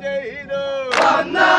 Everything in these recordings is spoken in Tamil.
Jai Hind!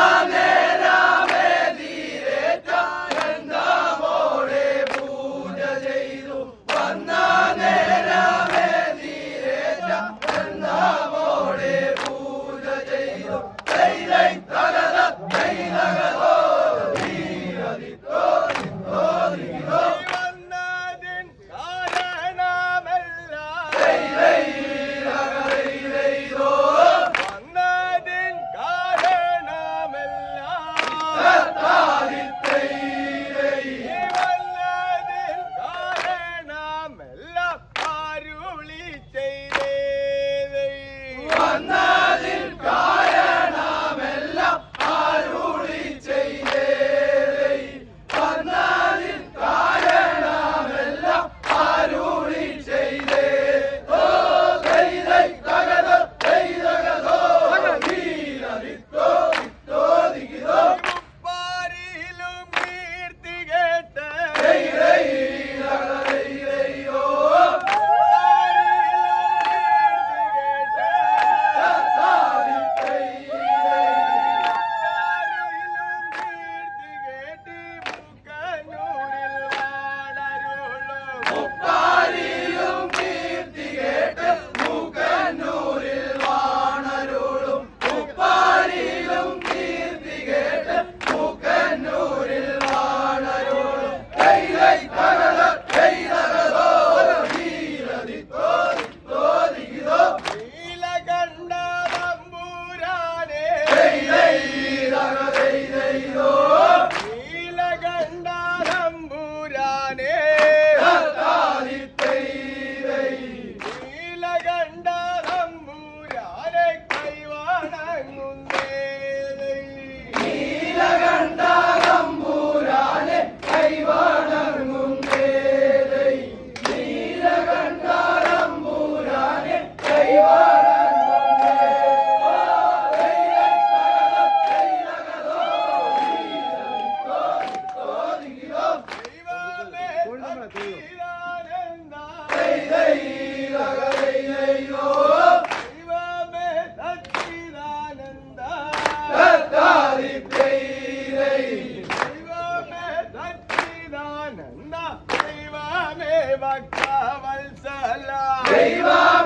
நந்தா தெய்வமே பக்தவல்சலா தெய்வம்